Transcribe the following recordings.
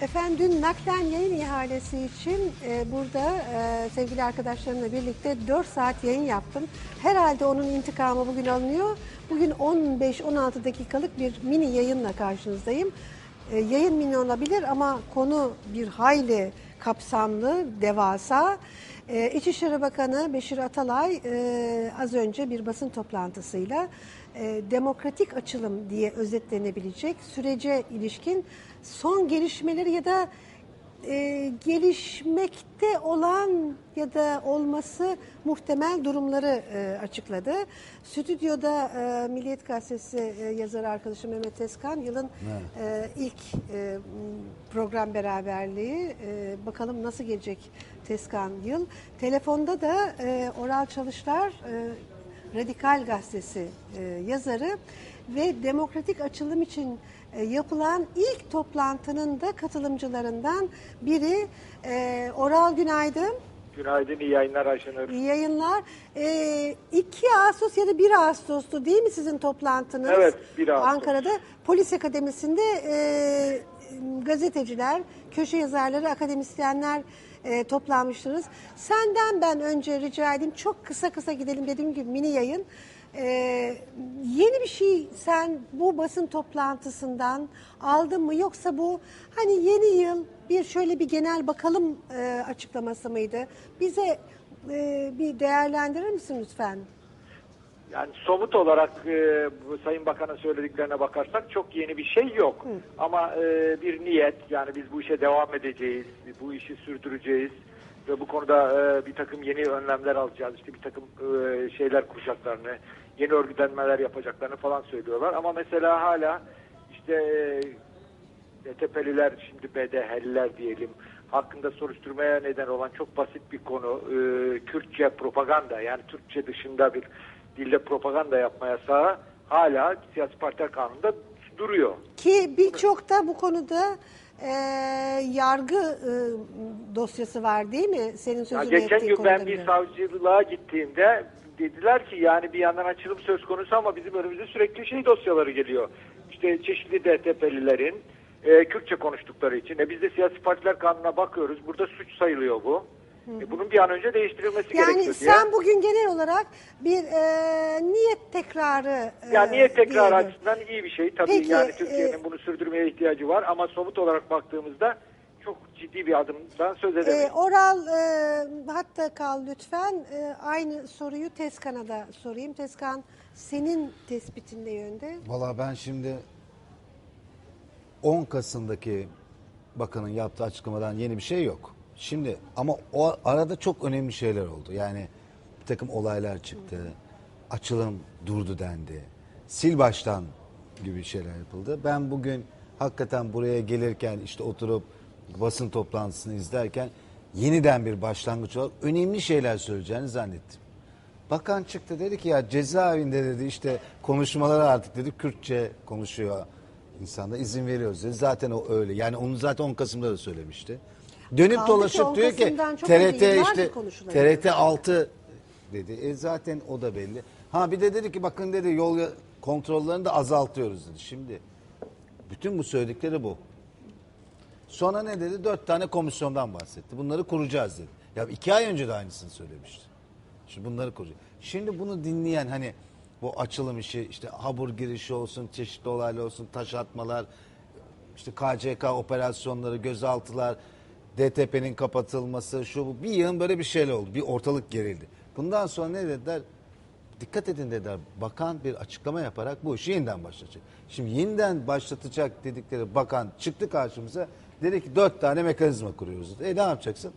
Efendim dün naklen yayın ihalesi için e, burada e, sevgili arkadaşlarımla birlikte 4 saat yayın yaptım. Herhalde onun intikamı bugün alınıyor. Bugün 15-16 dakikalık bir mini yayınla karşınızdayım. E, yayın mini olabilir ama konu bir hayli kapsamlı, devasa. E, İçişleri Bakanı Beşir Atalay e, az önce bir basın toplantısıyla e, demokratik açılım diye özetlenebilecek sürece ilişkin son gelişmeleri ya da e, gelişmekte olan ya da olması muhtemel durumları e, açıkladı. Stüdyoda e, Milliyet Gazetesi e, yazarı arkadaşım Mehmet Tezkan yılın e, ilk e, program beraberliği. E, bakalım nasıl gelecek Tezkan yıl. Telefonda da e, Oral Çalışlar e, Radikal Gazetesi e, yazarı ve demokratik açılım için e, yapılan ilk toplantının da katılımcılarından biri e, Oral Günaydın. Günaydın, iyi yayınlar Ayşenur. İyi yayınlar. E, 2 Ağustos ya da 1 Ağustos'tu değil mi sizin toplantınız? Evet, 1 Ağustos. Ankara'da Polis Akademisi'nde e, gazeteciler, köşe yazarları, akademisyenler e, toplanmıştınız. Senden ben önce rica edeyim çok kısa kısa gidelim dediğim gibi mini yayın. E, yeni bir şey sen bu basın toplantısından aldın mı yoksa bu hani yeni yıl bir şöyle bir genel bakalım e, açıklaması mıydı? Bize e, bir değerlendirir misin lütfen? Yani somut olarak e, bu Sayın Bakan'ın söylediklerine bakarsak çok yeni bir şey yok. Ama e, bir niyet yani biz bu işe devam edeceğiz, bu işi sürdüreceğiz ve bu konuda e, bir takım yeni önlemler alacağız. İşte bir takım e, şeyler kuşaklarını, yeni örgütlenmeler yapacaklarını falan söylüyorlar. Ama mesela hala işte e, ETP'liler şimdi BDH'liler diyelim hakkında soruşturmaya neden olan çok basit bir konu e, Kürtçe propaganda yani Türkçe dışında bir dilde propaganda yapma yasağı hala siyasi partiler kanununda duruyor. Ki birçok da bu konuda e, yargı e, dosyası var değil mi? Senin Ya sözünü geçen ettiğin gün ben bir savcılığa gittiğimde dediler ki yani bir yandan açılım söz konusu ama bizim önümüze sürekli şey dosyaları geliyor. İşte çeşitli DTP'lilerin e, Kürtçe konuştukları için. E, biz de siyasi partiler kanununa bakıyoruz. Burada suç sayılıyor bu. E, bunun bir an önce değiştirilmesi Yani gerekiyor diye. sen bugün genel olarak bir e, niyet tekrarı e, Ya niyet tekrar diyelim. açısından iyi bir şey. Tabii Peki, yani Türkiye'nin e, bunu sürdürmeye ihtiyacı var ama somut olarak baktığımızda çok ciddi bir adımdan söz E, edemeyiz. oral e, hatta kal lütfen. E, aynı soruyu Tezkan'a da sorayım. Tezkan senin tespitin ne yönde? Valla ben şimdi 10 Kasım'daki bakanın yaptığı açıklamadan yeni bir şey yok. Şimdi ama o arada çok önemli şeyler oldu. Yani bir takım olaylar çıktı. Açılım durdu dendi. Sil baştan gibi şeyler yapıldı. Ben bugün hakikaten buraya gelirken işte oturup basın toplantısını izlerken yeniden bir başlangıç olarak önemli şeyler söyleyeceğini zannettim. Bakan çıktı dedi ki ya cezaevinde dedi işte konuşmaları artık dedi Kürtçe konuşuyor insanlar izin veriyoruz dedi. Zaten o öyle. Yani onu zaten 10 Kasım'da da söylemişti. Dönüp Kaldı ki 10 dolaşıp diyor ki TRT işte. TRT 6 dedi. E zaten o da belli. Ha bir de dedi ki bakın dedi yol kontrollerini de azaltıyoruz dedi. Şimdi bütün bu söyledikleri bu. Sonra ne dedi? Dört tane komisyondan bahsetti. Bunları kuracağız dedi. Ya iki ay önce de aynısını söylemişti. Şimdi bunları kuracağız. Şimdi bunu dinleyen hani bu açılım işi işte habur girişi olsun, çeşitli olaylar olsun, taş atmalar, işte KCK operasyonları, gözaltılar, DTP'nin kapatılması, şu bu bir yığın böyle bir şeyler oldu. Bir ortalık gerildi. Bundan sonra ne dediler? Dikkat edin dediler. Bakan bir açıklama yaparak bu işi yeniden başlatacak. Şimdi yeniden başlatacak dedikleri bakan çıktı karşımıza. Dedi ki dört tane mekanizma kuruyoruz. E ne yapacaksın?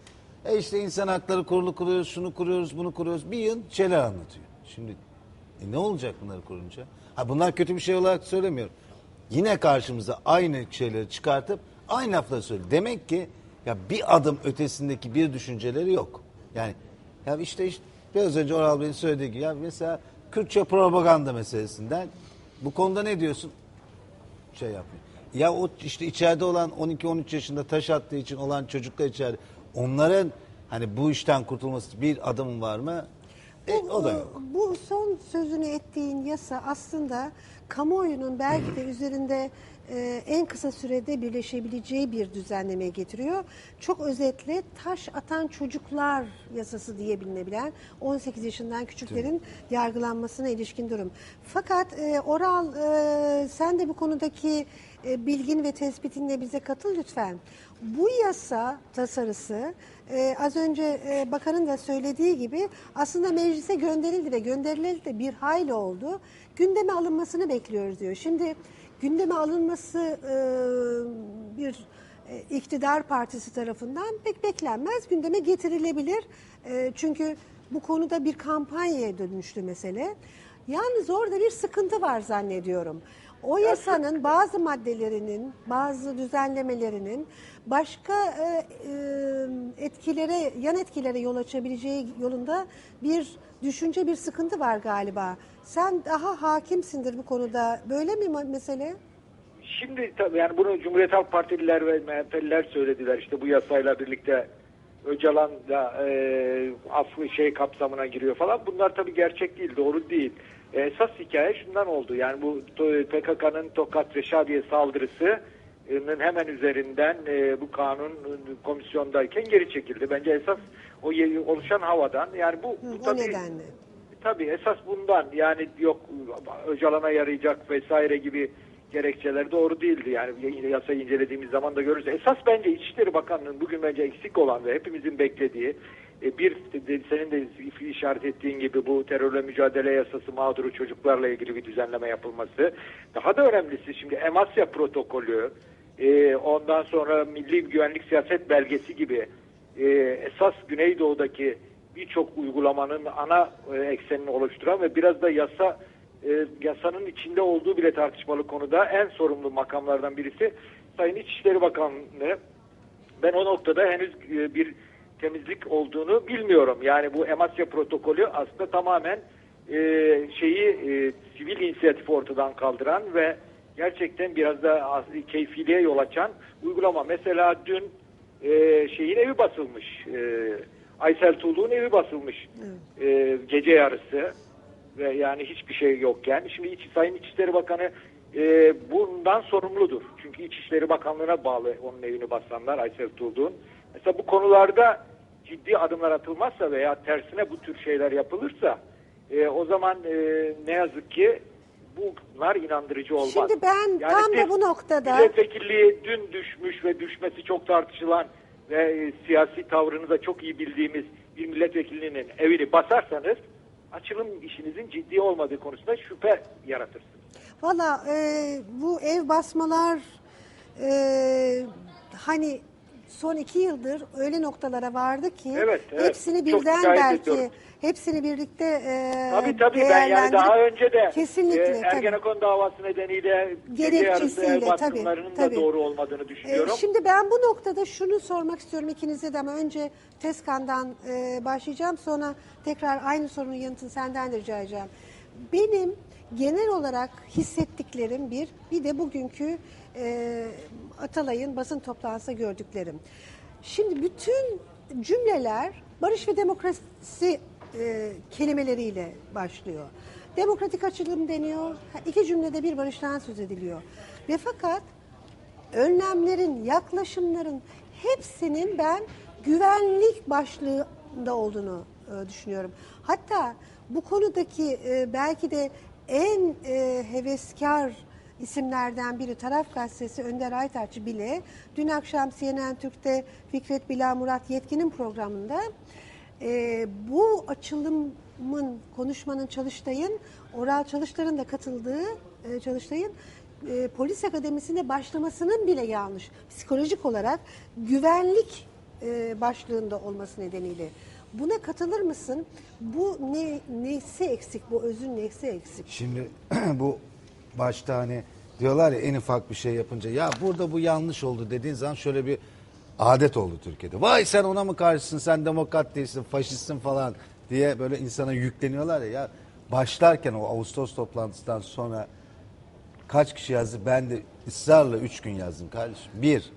E işte insan hakları kurulu kuruyoruz, şunu kuruyoruz, bunu kuruyoruz. Bir yıl şeyler anlatıyor. Şimdi e ne olacak bunları kurunca? Ha bunlar kötü bir şey olarak söylemiyorum. Yine karşımıza aynı şeyleri çıkartıp aynı lafları söylüyor. Demek ki ya bir adım ötesindeki bir düşünceleri yok. Yani ya işte, işte biraz önce Oral Bey'in söylediği gibi ya mesela Kürtçe propaganda meselesinden bu konuda ne diyorsun? Şey yapmıyor. Ya o işte içeride olan 12-13 yaşında taş attığı için olan çocuklar içeride onların hani bu işten kurtulması bir adım var mı? E, o da yok. Bu son sözünü ettiğin yasa aslında kamuoyunun belki de üzerinde e, en kısa sürede birleşebileceği bir düzenleme getiriyor. Çok özetle taş atan çocuklar yasası diye bilinebilen 18 yaşından küçüklerin yargılanmasına ilişkin durum. Fakat e, Oral e, sen de bu konudaki e, bilgin ve tespitinle bize katıl lütfen. Bu yasa tasarısı e, az önce e, bakanın da söylediği gibi aslında meclise gönderildi ve gönderildi de bir hayli oldu. Gündeme alınmasını bekliyoruz diyor. Şimdi gündeme alınması e, bir e, iktidar partisi tarafından pek beklenmez. Gündeme getirilebilir. E, çünkü bu konuda bir kampanyaya dönüştü mesele. Yalnız orada bir sıkıntı var zannediyorum. O yasanın bazı maddelerinin, bazı düzenlemelerinin başka e, e, etkilere, yan etkilere yol açabileceği yolunda bir düşünce, bir sıkıntı var galiba. Sen daha hakimsindir bu konuda. Böyle mi mesele? Şimdi tabii yani bunu Cumhuriyet Halk Partililer ve MHP'liler söylediler. İşte bu yasayla birlikte Öcalan da e, affı şey kapsamına giriyor falan. Bunlar tabii gerçek değil, doğru değil. E, esas hikaye şundan oldu. Yani bu PKK'nın Tokat Reşadiye saldırısının hemen üzerinden e, bu kanun komisyondayken geri çekildi. Bence esas o oluşan havadan. Yani bu, bu tabii nedenle. Tabii esas bundan yani yok Öcalan'a yarayacak vesaire gibi gerekçeler doğru değildi. Yani yasayı incelediğimiz zaman da görürüz. Esas bence İçişleri Bakanlığı'nın bugün bence eksik olan ve hepimizin beklediği e, bir senin de işaret ettiğin gibi bu terörle mücadele yasası mağduru çocuklarla ilgili bir düzenleme yapılması. Daha da önemlisi şimdi Emasya protokolü e, ondan sonra Milli Güvenlik Siyaset Belgesi gibi e, esas Güneydoğu'daki birçok uygulamanın ana eksenini oluşturan ve biraz da yasa e, yasanın içinde olduğu bile tartışmalı konuda en sorumlu makamlardan birisi Sayın İçişleri Bakanlığı. Ben o noktada henüz e, bir temizlik olduğunu bilmiyorum. Yani bu Emasya protokolü aslında tamamen e, şeyi e, sivil inisiyatifi ortadan kaldıran ve gerçekten biraz da keyfiliğe yol açan uygulama. Mesela dün e, şeyin evi basılmış. E, Aysel Tuğlu'nun evi basılmış. E, gece yarısı ve yani hiçbir şey yokken. Şimdi İç, Sayın İçişleri Bakanı e, bundan sorumludur. Çünkü İçişleri Bakanlığı'na bağlı onun evini basanlar Aysel Tuğlu'nun. Mesela bu konularda ciddi adımlar atılmazsa veya tersine bu tür şeyler yapılırsa e, o zaman e, ne yazık ki bunlar inandırıcı olmaz. Şimdi ben tam da bu noktada- Milletvekilliği dün düşmüş ve düşmesi çok tartışılan ve e, siyasi tavrını da çok iyi bildiğimiz bir milletvekilinin evini basarsanız açılım işinizin ciddi olmadığı konusunda şüphe yaratırsınız. Valla e, bu ev basmalar e, hani son iki yıldır öyle noktalara vardı ki Evet, evet. hepsini birden belki ediyorum. hepsini birlikte e, Tabii tabii ben yani daha önce de kesinlikle e, tabii. Ergenekon davası nedeniyle Gerekçesiyle, tabii, tabii. da doğru olmadığını düşünüyorum. Ee, şimdi ben bu noktada şunu sormak istiyorum ikinize de ama önce Tezkan'dan e, başlayacağım. Sonra tekrar aynı sorunun yanıtını senden de rica edeceğim. Benim genel olarak hissettiklerim bir, bir de bugünkü e, Atalay'ın basın toplantısında gördüklerim. Şimdi bütün cümleler barış ve demokrasi e, kelimeleriyle başlıyor. Demokratik açılım deniyor. İki cümlede bir barıştan söz ediliyor. Ve fakat önlemlerin, yaklaşımların hepsinin ben güvenlik başlığında olduğunu e, düşünüyorum. Hatta bu konudaki e, belki de en e, heveskar isimlerden biri Taraf Gazetesi Önder Aytaç bile dün akşam CNN Türk'te Fikret Bila Murat Yetkin'in programında e, bu açılımın, konuşmanın Çalıştay'ın, Oral Çalıştay'ın da katıldığı e, Çalıştay'ın e, polis akademisine başlamasının bile yanlış. Psikolojik olarak güvenlik e, başlığında olması nedeniyle. Buna katılır mısın? Bu ne nesi eksik? Bu özün nesi eksik? Şimdi bu başta hani diyorlar ya en ufak bir şey yapınca ya burada bu yanlış oldu dediğin zaman şöyle bir adet oldu Türkiye'de. Vay sen ona mı karşısın sen demokrat değilsin faşistsin falan diye böyle insana yükleniyorlar ya. ya başlarken o Ağustos toplantısından sonra kaç kişi yazdı ben de ısrarla üç gün yazdım kardeşim. Bir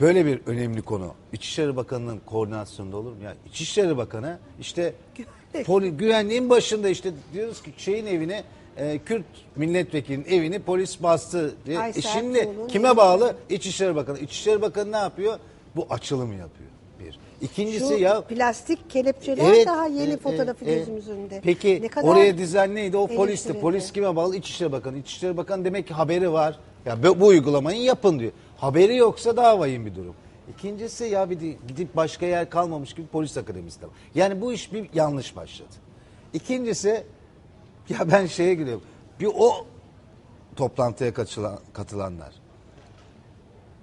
böyle bir önemli konu İçişleri Bakanı'nın koordinasyonunda olur mu? Ya İçişleri Bakanı işte. Poli, güvenliğin başında işte diyoruz ki şeyin evine e, Kürt milletvekilinin evini polis bastı diye. E Aysel şimdi kime bağlı? İçişleri Bakanı. İçişleri Bakanı ne yapıyor? Bu açılımı yapıyor. Bir. İkincisi Şu ya plastik kelepçeler Evet, daha yeni evet, fotoğrafı evet, gözümüzün önünde. Peki Ne kadar oraya dizen neydi? O polisti. Polis kime bağlı? İçişleri Bakanı. İçişleri Bakanı demek ki haberi var. Ya bu, bu uygulamayı yapın diyor. Haberi yoksa daha vahim bir durum. İkincisi ya bir de gidip başka yer kalmamış gibi polis akademisi de var. Yani bu iş bir yanlış başladı. İkincisi ya ben şeye giriyorum. Bir o toplantıya katılan, katılanlar.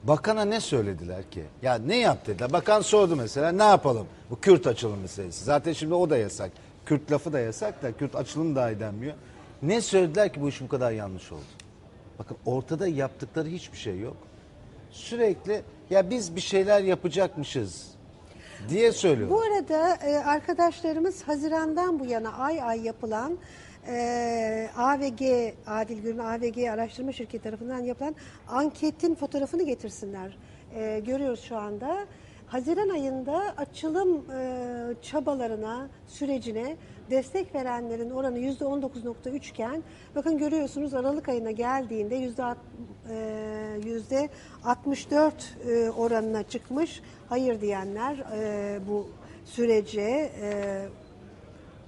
Bakana ne söylediler ki? Ya ne yap dediler? Bakan sordu mesela ne yapalım? Bu Kürt açılım meselesi. Zaten şimdi o da yasak. Kürt lafı da yasak da Kürt açılım dahi denmiyor. Ne söylediler ki bu iş bu kadar yanlış oldu? Bakın ortada yaptıkları hiçbir şey yok. Sürekli ya biz bir şeyler yapacakmışız diye söylüyor. Bu arada e, arkadaşlarımız Haziran'dan bu yana ay ay yapılan e, AVG, Adil Gür'ün AVG araştırma şirketi tarafından yapılan anketin fotoğrafını getirsinler. E, görüyoruz şu anda. Haziran ayında açılım e, çabalarına, sürecine destek verenlerin oranı %19.3 iken bakın görüyorsunuz Aralık ayına geldiğinde yüzde alt- e, yüzde 64 e, oranına çıkmış. Hayır diyenler e, bu sürece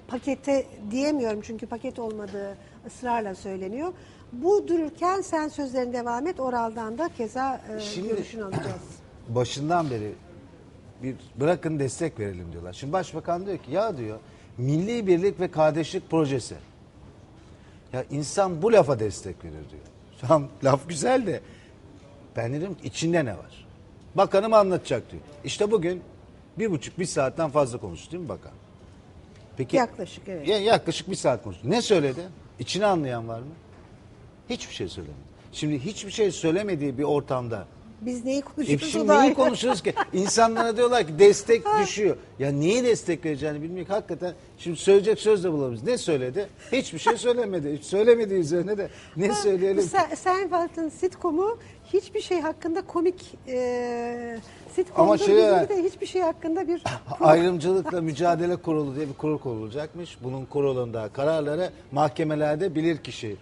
pakete diyemiyorum çünkü paket olmadığı ısrarla söyleniyor. Bu dururken sen sözlerin devam et. Oral'dan da keza Şimdi- görüşünü alacağız. başından beri bir bırakın destek verelim diyorlar. Şimdi başbakan diyor ki ya diyor milli birlik ve kardeşlik projesi. Ya insan bu lafa destek verir diyor. Tamam laf güzel de ben dedim ki içinde ne var? Bakanım anlatacak diyor. İşte bugün bir buçuk bir saatten fazla konuştu değil mi bakan? Peki, Yaklaşık, evet. Ya, yaklaşık bir saat konuştu. Ne söyledi? İçini anlayan var mı? Hiçbir şey söylemedi. Şimdi hiçbir şey söylemediği bir ortamda Biz neyi e konuşuyoruz? o şimdi da neyi ayrı. konuşuruz ki? İnsanlara diyorlar ki destek düşüyor. Ya niye destek vereceğini bilmiyor ki hakikaten. Şimdi söyleyecek söz de bulamıyoruz. Ne söyledi? Hiçbir şey söylemedi. Hiç söylemediği üzerine de ne Bu söyleyelim? Seinfeld'in sitcomu hiçbir şey hakkında komik e, sitcomdur. Ama şey de hiçbir şey hakkında bir Ayrımcılıkla Mücadele Kurulu diye bir kurul kurulacakmış. Bunun kurulunda kararları mahkemelerde bilirkişi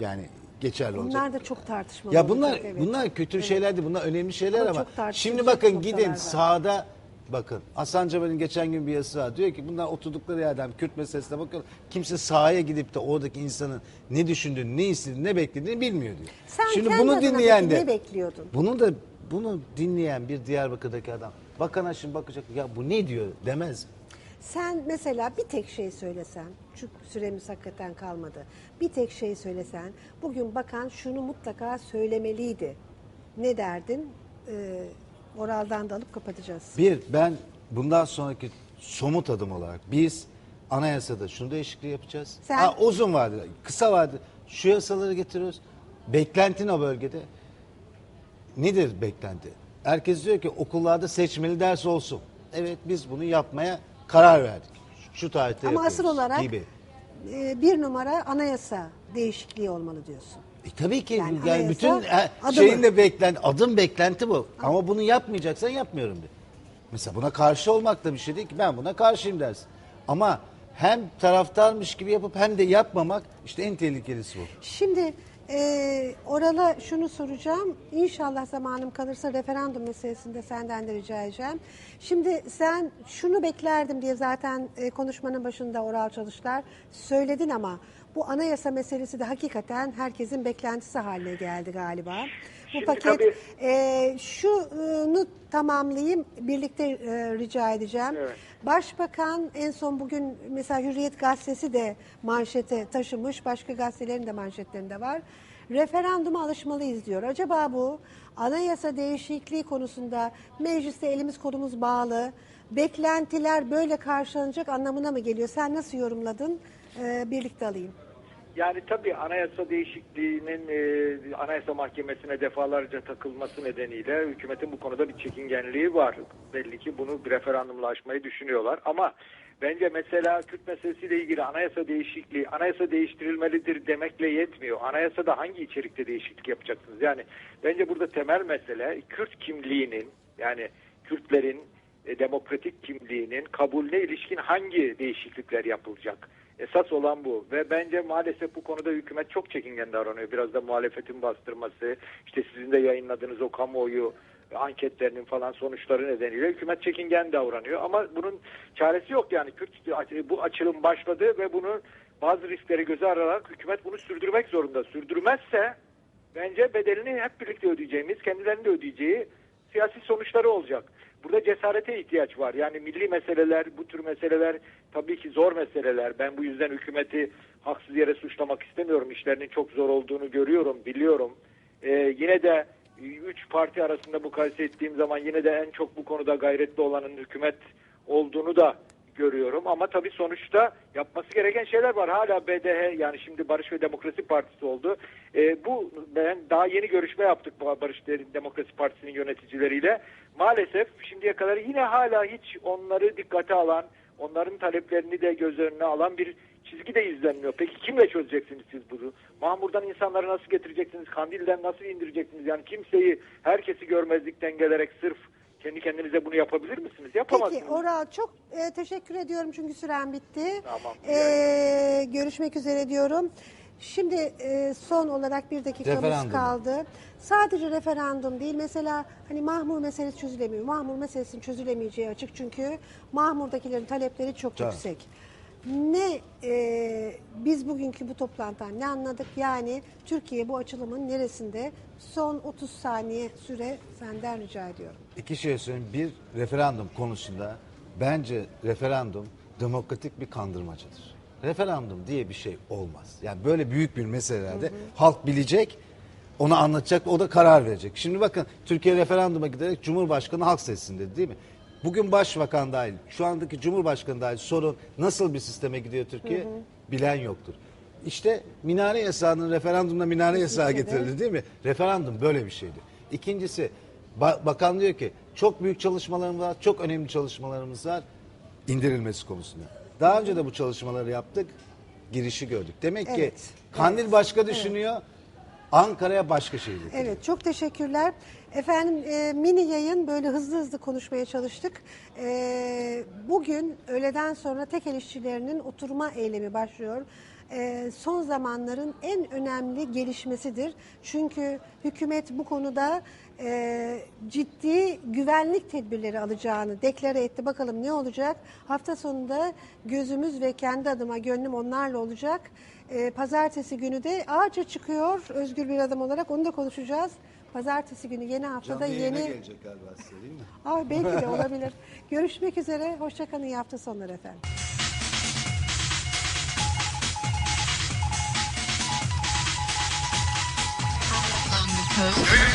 yani geçerli olacak. bunlar da çok tartışmalı. Ya bunlar olacak, evet. bunlar kötü şeyler değil. Bunlar önemli şeyler Ama ama, çok şimdi bakın gidin var. sahada bakın. Hasan Cemal'in geçen gün bir yazısı var. Diyor ki bunlar oturdukları yerden Kürt meselesine bakıyor. Kimse sahaya gidip de oradaki insanın ne düşündüğünü, ne istediğini, ne beklediğini bilmiyor diyor. Sen şimdi bunu dinleyen de ne bekliyordun? Bunu da bunu dinleyen bir Diyarbakır'daki adam bakana şimdi bakacak ya bu ne diyor demez. Sen mesela bir tek şey söylesen, çünkü süremiz hakikaten kalmadı. Bir tek şey söylesen, bugün bakan şunu mutlaka söylemeliydi. Ne derdin? Ee, oraldan da alıp kapatacağız. Bir, ben bundan sonraki somut adım olarak biz anayasada şunu değişikliği yapacağız. Sen- Ha, uzun vadede, kısa vadede şu yasaları getiriyoruz. Beklentin o bölgede. Nedir beklenti? Herkes diyor ki okullarda seçmeli ders olsun. Evet biz bunu yapmaya karar verdik. Şu tarihte Ama yapıyoruz asıl olarak gibi. e, bir numara anayasa değişikliği olmalı diyorsun. E, tabii ki Yani yani, anayasa bütün e, adımı. şeyin de beklenti, adım beklenti bu. Ama bunu yapmayacaksan yapmıyorum de. Mesela buna karşı olmak da bir şey değil ki ben buna karşıyım dersin. Ama hem taraftarmış gibi yapıp hem de yapmamak işte en tehlikelisi bu. Şimdi e, Oral'a şunu soracağım. İnşallah zamanım kalırsa referandum meselesinde senden de rica edeceğim. Şimdi sen şunu beklerdim diye zaten e, konuşmanın başında Oral Çalışlar söyledin ama bu anayasa meselesi de hakikaten herkesin beklentisi haline geldi galiba. Bu Şimdi paket tabii- e, şunu tamamlayayım birlikte e, rica edeceğim. Evet. Başbakan en son bugün mesela Hürriyet gazetesi de manşete taşımış. Başka gazetelerin de manşetlerinde var. Referanduma alışmalıyız diyor. Acaba bu anayasa değişikliği konusunda mecliste elimiz kolumuz bağlı. Beklentiler böyle karşılanacak anlamına mı geliyor? Sen nasıl yorumladın? Ee, birlikte alayım. Yani tabii anayasa değişikliğinin e, anayasa mahkemesine defalarca takılması nedeniyle hükümetin bu konuda bir çekingenliği var. Belli ki bunu bir referandumla aşmayı düşünüyorlar. Ama bence mesela Kürt meselesiyle ilgili anayasa değişikliği, anayasa değiştirilmelidir demekle yetmiyor. Anayasada hangi içerikte değişiklik yapacaksınız? Yani bence burada temel mesele Kürt kimliğinin yani Kürtlerin e, demokratik kimliğinin kabulüne ilişkin hangi değişiklikler yapılacak? Esas olan bu ve bence maalesef bu konuda hükümet çok çekingen davranıyor. Biraz da muhalefetin bastırması, işte sizin de yayınladığınız o kamuoyu anketlerinin falan sonuçları nedeniyle hükümet çekingen davranıyor. Ama bunun çaresi yok yani. Kürt bu açılım başladı ve bunu bazı riskleri göze alarak hükümet bunu sürdürmek zorunda. Sürdürmezse bence bedelini hep birlikte ödeyeceğimiz, kendilerinin de ödeyeceği siyasi sonuçları olacak. Burada cesarete ihtiyaç var. Yani milli meseleler, bu tür meseleler tabii ki zor meseleler. Ben bu yüzden hükümeti haksız yere suçlamak istemiyorum. İşlerinin çok zor olduğunu görüyorum, biliyorum. Ee, yine de üç parti arasında mukayese ettiğim zaman yine de en çok bu konuda gayretli olanın hükümet olduğunu da görüyorum. Ama tabii sonuçta yapması gereken şeyler var. Hala BDH yani şimdi Barış ve Demokrasi Partisi oldu. Ee, bu ben daha yeni görüşme yaptık bu Barış Demokrasi Partisi'nin yöneticileriyle. Maalesef şimdiye kadar yine hala hiç onları dikkate alan, onların taleplerini de göz önüne alan bir çizgi de izlenmiyor. Peki kimle çözeceksiniz siz bunu? Mahmur'dan insanları nasıl getireceksiniz? Kandil'den nasıl indireceksiniz? Yani kimseyi, herkesi görmezlikten gelerek sırf kendi kendinize bunu yapabilir misiniz? Yapamazsınız. Peki Oral çok e, teşekkür ediyorum çünkü süren bitti. Tamam. E, görüşmek üzere diyorum. Şimdi e, son olarak bir dakikamız Referandum. kaldı. Sadece referandum değil. Mesela hani Mahmur meselesi çözülemiyor. Mahmur meselesinin çözülemeyeceği açık çünkü Mahmur'dakilerin talepleri çok Tabii. yüksek. Ne e, biz bugünkü bu toplantıdan ne anladık? Yani Türkiye bu açılımın neresinde? Son 30 saniye süre senden rica ediyorum. İki şey söyleyeyim. Bir, referandum konusunda bence referandum demokratik bir kandırmacadır. Referandum diye bir şey olmaz. Yani böyle büyük bir meselelerde halk bilecek, onu anlatacak, o da karar verecek. Şimdi bakın Türkiye referanduma giderek Cumhurbaşkanı halk sessin dedi değil mi? Bugün başbakan dahil, şu andaki Cumhurbaşkanı dahil sorun nasıl bir sisteme gidiyor Türkiye bilen yoktur. İşte minare yasağının referandumda minare yasağı getirildi değil mi? Referandum böyle bir şeydi. İkincisi ba- bakan diyor ki çok büyük çalışmalarımız var, çok önemli çalışmalarımız var indirilmesi konusunda. Daha önce de bu çalışmaları yaptık, girişi gördük. Demek ki Evet, Kandil başka düşünüyor, Ankara'ya başka şey getiriyor. Evet çok teşekkürler. Efendim e, mini yayın böyle hızlı hızlı konuşmaya çalıştık. E, bugün öğleden sonra tekel işçilerinin oturma eylemi başlıyor. E, son zamanların en önemli gelişmesidir. Çünkü hükümet bu konuda e, ciddi güvenlik tedbirleri alacağını deklare etti. Bakalım ne olacak? Hafta sonunda gözümüz ve kendi adıma gönlüm onlarla olacak. E, pazartesi günü de ağaca çıkıyor özgür bir adam olarak onu da konuşacağız. Pazartesi günü yeni haftada yeni... gelecek galiba size değil mi? Aa, belki de olabilir. Görüşmek üzere. Hoşçakalın. İyi hafta sonları efendim. coast.